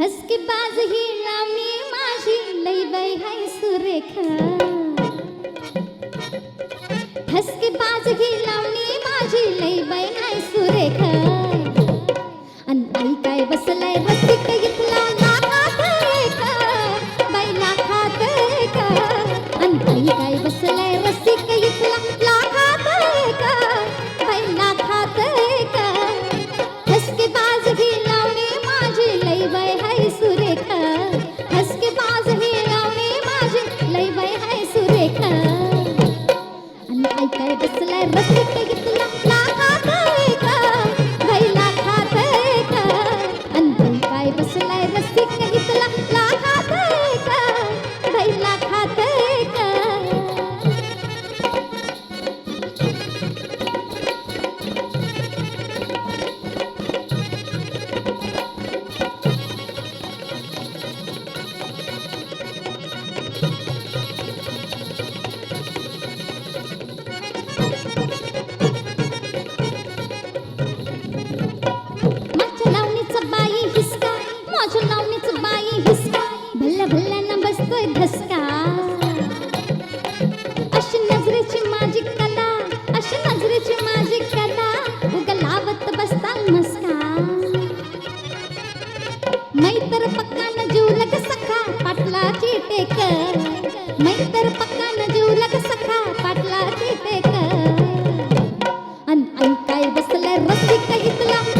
ठसकेबाज ही लावणी माझी लई बाई हाय सुरेखा। ठसकेबाज ही लावणी माझी लई बाई हाय सुरेखा। काय बसलाय? रस्ते घेतला तर पक्का न जीवलग सखा पाटलाची टेकर मैतर पक्का न जीवलग सखा पाटलाची टेकर अन ऐकाय बसलाय रसिक हितला